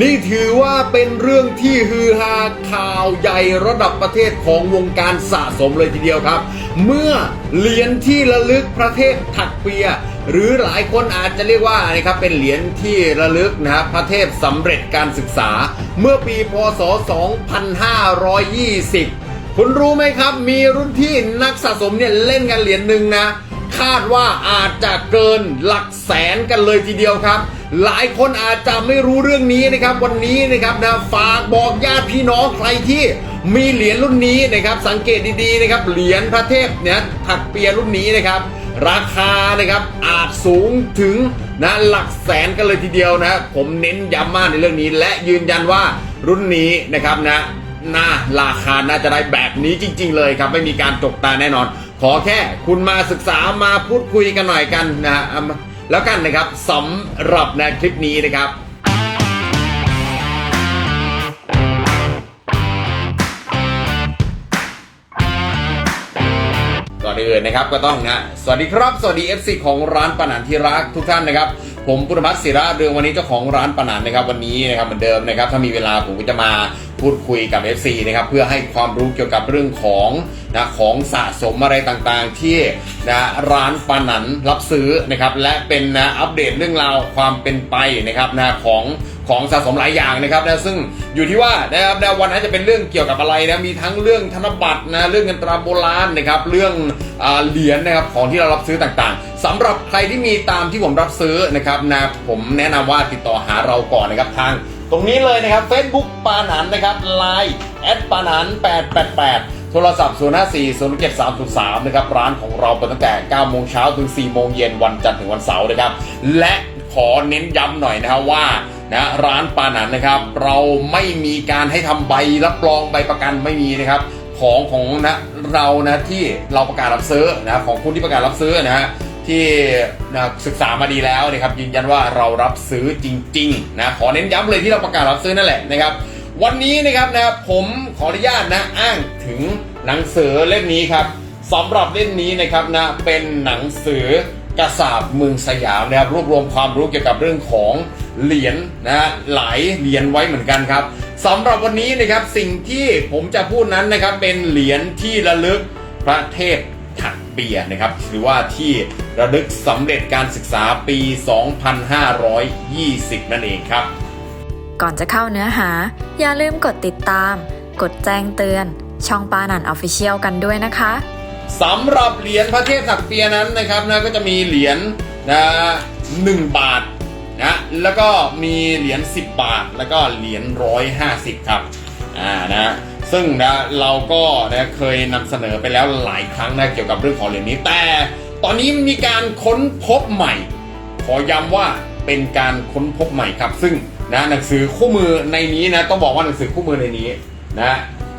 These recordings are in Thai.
นี่ถือว่าเป็นเรื่องที่ฮือฮาข่าวใหญ่ระดับประเทศของวงการสะสมเลยทีเดียวครับ เมื่อเหรียญที่ระลึกพระเทพถักเปีย หรือหลายคนอาจจะเรียกว่านะครับเป็นเหรียญที่ระลึกนะครับพระเทพสำเร็จการศึกษา เมื่อปีพศ 2520 คุณรู้ไหมครับ มีรุ่นที่นักสะสมเนี่ยเล่นกันเหรียญหนึ่งนะ คาดว่าอาจจะเกินหลักแสนกันเลยทีเดียวครับ หลายคนอาจจะไม่รู้เรื่องนี้นะครับ วันนี้นะครับนะฝากบอกญาติพี่น้องใครที่มีเหรียญรุ่นนี้นะครับ สังเกตดีๆนะครับ เหรียญพระเทพเนี่ยถักเปียรุ่นนี้นะครับ ราคานะครับอาจสูงถึงนะหลักแสนกันเลยทีเดียวนะผมเน้นย้ำมากในเรื่องนี้ และยืนยันว่ารุ่นนี้นะครับนะน่าราคาน่าจะได้แบบนี้จริง ๆ เลยครับ ไม่มีการตกตาแน่นอน ขอแค่คุณมาศึกษามาพูดคุยกันหน่อยกันนะอะ แล้วกันนะครับสำหรับในคลิปนี้นะครับก่อนอื่นนะครับก็ต้องนะสวัสดีครับสวัสดี FC ของร้านปานันที่รักทุกท่านนะครับ ผมปุณพัฒน์ศิระเรืองวันนี้เจ้าของร้านปานันนะครับ วันนี้นะครับเหมือนเดิมนะครับ ถ้ามีเวลาผมก็จะมา พูดคุยกับ FC นะครับเพื่อให้ความรู้เกี่ยวกับเรื่องของนะของสะสมอะไรต่างๆ ที่นะร้านปานันรับซื้อนะครับและเป็นนะอัปเดตเรื่องราวความเป็นไปนะครับนะของของสะสมหลายอย่างนะครับนะซึ่งอยู่ที่ว่านะครับนะวันนั้นจะเป็นเรื่องเกี่ยวกับอะไรนะมีทั้งเรื่องธนบัตรนะเรื่องเงินตราโบราณนะครับเรื่องเหรียญนะครับของที่เรารับซื้อต่างๆสำหรับใครที่มีตามที่ผมรับซื้อนะครับนะผมแนะนำว่าติดต่อหาเราก่อนนะครับทาง ตรงนี้เลยนะครับ Facebook ปานันนะครับ Line แอดปานัน888 โทรศัพท์ 0 5 4 0 7 3 0 3 นะครับ ร้านของเราเปิดตั้งแต่ 9 โมงเช้าถึง 4 โมงเย็นวันจันทร์ถึงวันเสาร์นะครับ และขอเน้นย้ำหน่อยนะครับว่านะร้านปานันนะครับ เราไม่มีการให้ทำใบรับรองใบประกันไม่มีนะครับ ของของนะเรานะที่เราประกาศรับซื้อนะของคุณที่ประกาศรับซื้อนะฮะ ที่ศึกษามาดีแล้วนะครับยืนยันว่าเรารับซื้อจริงๆนะขอเน้นย้ำเลยที่เราประกาศรับซื้อนั่นแหละนะครับวันนี้นะครับนะผมขออนุญาตนะอ้างถึงหนังสือเล่มนี้ครับสำหรับเล่มนี้นะครับนะเป็นหนังสือกระสาบเมืองสยามนะครับรวบรวมความรู้เกี่ยวกับเรื่องของเหรียญนะหลายเหรียญไว้เหมือนกันครับสำหรับวันนี้นะครับสิ่งที่ผมจะพูดนั้นนะครับเป็นเหรียญที่ระลึกพระเทพถัก เปียนะครับหรือว่าที่ระลึกสำเร็จการศึกษาปี 2520 นั่นเองครับ ก่อนจะเข้าเนื้อหา อย่าลืมกดติดตาม กดแจ้งเตือน ช่องปานันออฟฟิเชียลกันด้วยนะคะสำหรับเหรียญพระเทพสักเปียนั้นนะครับนะก็จะมีเหรียญนะหนึ่งบาทนะแล้วก็มีเหรียญ10 บาท แล้วก็เหรียญร้อยห้าสิบครับอ่านะ ซึ่งนะเราก็นะเคยนำเสนอไปแล้วหลายครั้งนะเกี่ยวกับเรื่องของเหรียญนี้ แต่ตอนนี้มีการค้นพบใหม่ ขอย้ำว่าเป็นการค้นพบใหม่ครับ ซึ่งนะหนังสือคู่มือในนี้นะต้องบอกว่าหนังสือคู่มือในนี้นะ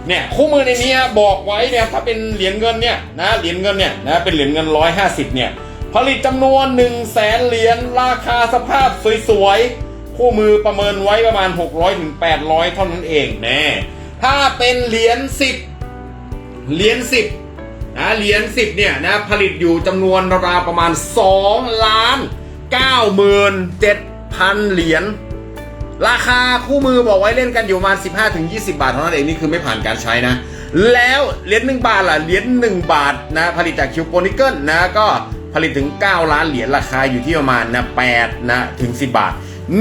เนี่ยคู่มือในนี้บอกไว้เนี่ยถ้าเป็นเหรียญเงินเนี่ยนะเหรียญเงินเนี่ยนะเป็นเหรียญเงิน 150เนี่ยผลิตจำนวน1 0 0 0 0แสนเหรียญราคาสภาพสวยๆคู่มือประเมินไว้ประมาณ 600ถึง800 เท่านั้นเองแน่ ถ้าเป็นเหรียญ10เหรียญ10นะเหรียญ10เนี่ยนะผลิตอยู่จำนวนราวประมาณ2ล้าน9 7พันเหรียญราคาคู่มือบอกไว้เล่นกันอยู่ประมาณ 15ถึง20 บาทเท่านั้นเองนี่คือไม่ผ่านการใช้นะ แล้วเหรียญ1บาทล่ะเหรียญ1บาทนะผลิตจากคิวโปนิเกิลนะก็ผลิตถึง 9 ล้านเหรียญราคาอยู่ที่ประมาณนะ8นะถึง 10 บาท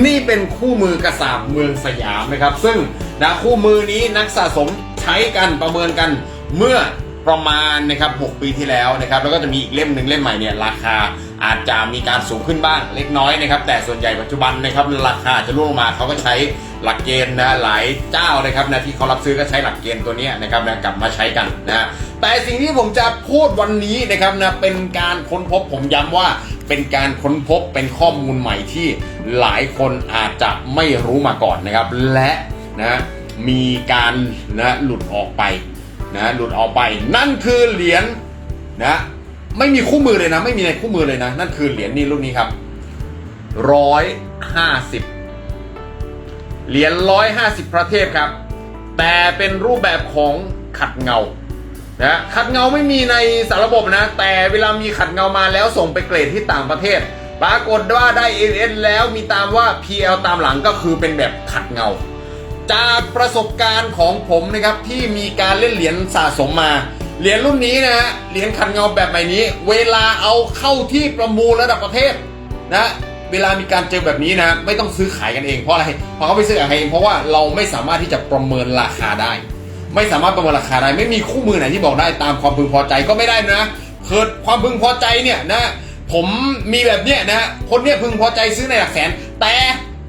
นี่เป็นคู่มือกระสาบเมืองสยามนะครับ ซึ่ง นะคู่มือนี้นักสะสมใช้กันประเมินกันเมื่อประมาณนะครับ 6 ปีที่แล้วนะครับ แล้วก็จะมีอีกเล่มหนึ่งเล่มใหม่เนี่ยราคาอาจจะมีการสูงขึ้นบ้างเล็กน้อยนะครับ แต่ส่วนใหญ่ปัจจุบันนะครับราคาจะร่วงมาเขาก็ใช้หลักเกณฑ์นะหลายเจ้านะครับนะที่เขารับซื้อก็ใช้หลักเกณฑ์ตัวนี้นะครับนะกลับมาใช้กันนะแต่สิ่งที่ผมจะพูดวันนี้นะครับนะเป็นการค้นพบผมย้ำว่าเป็นการค้นพบเป็นข้อมูลใหม่ที่หลายคนอาจจะไม่รู้มาก่อนนะครับ และ นะมีการนะหลุดออกไปนะหลุดออกไป นั่นคือเหรียญนะไม่มีคู่มือเลยนะ ไม่มีในคู่มือเลยนะ นั่นคือเหรียญนี่รุ่นนี้ครับร้อยห้าสิบเหรียญร้อยห้าสิบพระเทพครับ แต่เป็นรูปแบบของขัดเงานะขัดเงาไม่มีในสารระบบนะ แต่เวลามีขัดเงามาแล้วส่งไปเกรดที่ต่างประเทศ ปรากฏว่าได้ NS แล้วมีตามว่า PL ตามหลังก็คือเป็นแบบขัดเงา จากประสบการณ์ของผมนะครับที่มีการเล่นเหรียญสะสมมา เหรียญรุ่นนี้นะฮะเหรียญขัดเงาแบบใหม่นี้ เวลาเอาเข้าที่ประมูลระดับประเทศนะเวลามีการเจอแบบนี้นะไม่ต้องซื้อขายกันเองเพราะอะไรเพราะเขาไม่ซื้อขายกันเองเพราะว่าเราไม่สามารถที่จะประเมินราคาได้ ไม่สามารถประเมินราคาได้ไม่มีคู่มือไหนที่บอกได้ตามความพึงพอใจก็ไม่ได้นะเกิดความพึงพอใจเนี่ยนะผมมีแบบเนี้ยนะคนเนี้ยพึงพอใจซื้อในหลักแสน แต่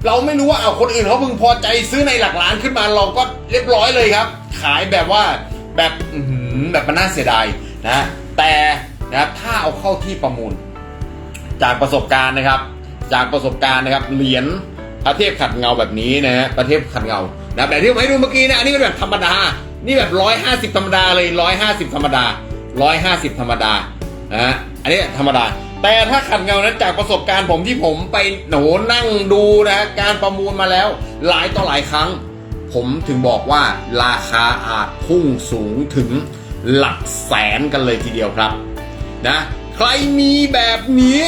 เราไม่รู้ว่าเอาคนอื่นเขาพึงพอใจซื้อในหลักล้านขึ้นมาเราก็เรียบร้อยเลยครับ ขายแบบว่าแบบแบบมันน่าเสียดายนะแต่นะถ้าเอาเข้าที่ประมูล จากประสบการณ์นะครับ จากประสบการณ์นะครับเหรียญพระเทพขัดเงาแบบนี้นะฮะพระเทพขัดเงานะแบบที่ผมให้ดูเมื่อกี้นะอันนี้เป็นแบบธรรมดา นี่แบบร้อยห้าสิบธรรมดาเลยร้อยห้าสิบธรรมดาร้อยห้าสิบธรรมดานะฮะอันนี้ธรรมดา แต่ถ้าขัดเงานั้นจากประสบการณ์ผมที่ผมไปโหนนั่งดูนะฮะการประมูลมาแล้วหลายต่อหลายครั้ง ผมถึงบอกว่าราคาอาจพุ่งสูงถึงหลักแสนกันเลยทีเดียวครับนะใครมีแบบนี้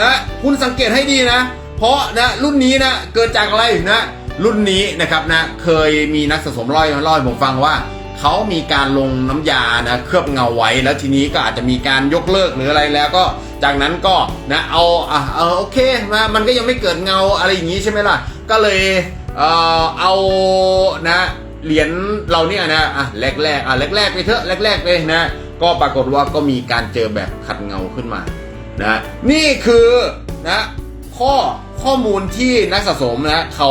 นะคุณสังเกตให้ดีนะ เพราะนะรุ่นนี้นะเกิดจากอะไรนะรุ่นนี้นะครับนะเคยมีนักสะสมร้อยร้อยผมฟังว่า เขามีการลงน้ำยานะเคลือบเงาไว้แล้วทีนี้ก็อาจจะมีการยกเลิกหรืออะไรแล้วก็จากนั้นก็นะเอาอะเออโอเคมามันก็ยังไม่เกิดเงาอะไรอย่างนี้ใช่ไหมล่ะ ก็เลยเออเอานะเหรียญเราเนี่ยนะอะแรกๆอะแรกๆไปเถอะแรกๆไปนะ ก็ปรากฏว่าก็มีการเจอแบบขัดเงาขึ้นมานะนี่คือนะข้อข้อมูลที่นักสะสมนะเขา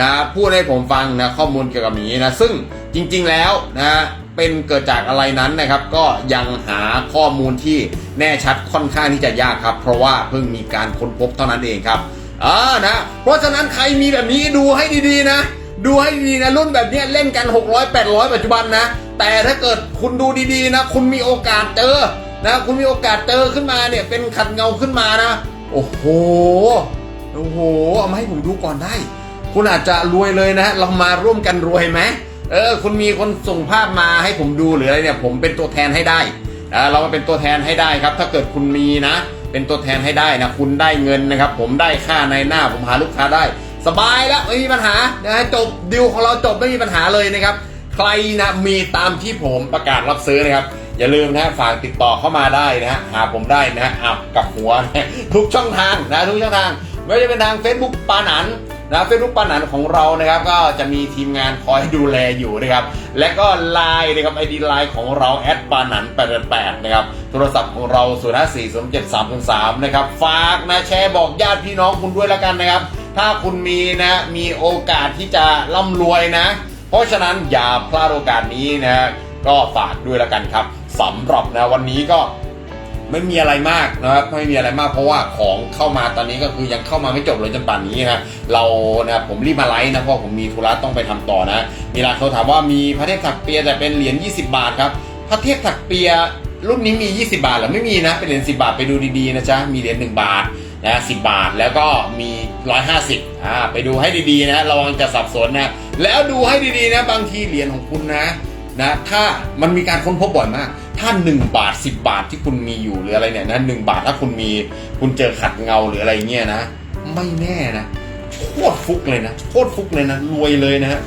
นะพูดให้ผมฟังนะข้อมูลเกี่ยวกับนี้นะซึ่ง จริงๆแล้วนะเป็นเกิดจากอะไรนั้นนะครับ ก็ยังหาข้อมูลที่แน่ชัดค่อนข้างที่จะยากครับ เพราะว่าเพิ่งมีการค้นพบเท่านั้นเองครับอ่านะ เพราะฉะนั้นใครมีแบบนี้ดูให้ดีๆนะ ดูให้ดีๆนะ รุ่นแบบเนี้ยเล่นกัน 600 800 ปัจจุบันนะ แต่ถ้าเกิดคุณดูดีๆนะ คุณมีโอกาสเจอนะ คุณมีโอกาสเจอขึ้นมาเนี่ย เป็นขัดเงาขึ้นมานะ โอ้โห โอ้โห เอามาให้ผมดูก่อนได้ คุณอาจจะรวยเลยนะ เรามาร่วมกันรวยไหม เออคุณมีคนส่งภาพมาให้ผมดูหรืออะไรเนี่ย ผมเป็นตัวแทนให้ได้เรามาเป็นตัวแทนให้ได้ครับ ถ้าเกิดคุณมีนะ เป็นตัวแทนให้ได้นะคุณได้เงินนะครับ ผมได้ค่าในหน้าผมหาลูกค้าได้ สบายแล้วไม่มีปัญหานะจบดิวของเราจบไม่มีปัญหาเลยนะครับ ใครนะมีตามที่ผมประกาศรับซื้อนะครับอย่าลืมนะฝากติดต่อเข้ามาได้นะฮะหาผมได้นะฮะอ้าวกับหัวนะทุกช่องทางนะทุกช่องทางไม่ว่าจะเป็นทาง Facebook ปาหนัน นะเฟซบุ๊กปานันของเรานะครับก็จะมีทีมงานคอยดูแลอยู่นะครับและก็ไลน์นะครับไอดีไลน์ของเราแอดปานัน88นะครับโทรศัพท์ของเรา0 5 4 0 7 3 3นะครับฝากนะแชร์บอกญาติพี่น้องคุณด้วยแล้วกันนะครับ ถ้าคุณมีนะมีโอกาสที่จะร่ำรวยนะ เพราะฉะนั้นอย่าพลาดโอกาสนี้นะก็ฝากด้วยแล้วกันครับสำหรับนะวันนี้ก็ ไม่มีอะไรมากนะครับไม่มีอะไรมากเพราะว่าของเข้ามาตอนนี้ก็คือยังเข้ามาไม่จบเลยจนป่านนี้นะเรานะผมรีบมาไลฟ์นะเพราะผมมีธุระต้องไปทำต่อนะ มีร้านเขาถามว่ามีพระเทพถักเปียแต่เป็นเหรียญ20 บาทครับพระเทพถักเปียรุ่นนี้มี 20 บาทหรือไม่มีนะเป็นเหรียญ10 บาทไปดูดีๆนะจ๊ะมีเหรียญ1บาทนะสิบาทแล้วก็มี 150อ่าไปดูให้ดีๆนะระวังจะสับสนนะแล้วดูให้ดีๆนะบางทีเหรียญของคุณนะ นะถ้ามันมีการค้นพบบ่อยมาก ถ้า 1 บาท 10 บาทที่คุณมีอยู่หรืออะไรเนี่ยนะหบาทถ้าคุณมีคุณเจอขัดเงาหรืออะไรเงี้ยนะ ไม่แน่นะโคตรฟุกเลยนะโคตรฟุกเลยนะรวยเลยนะฮะ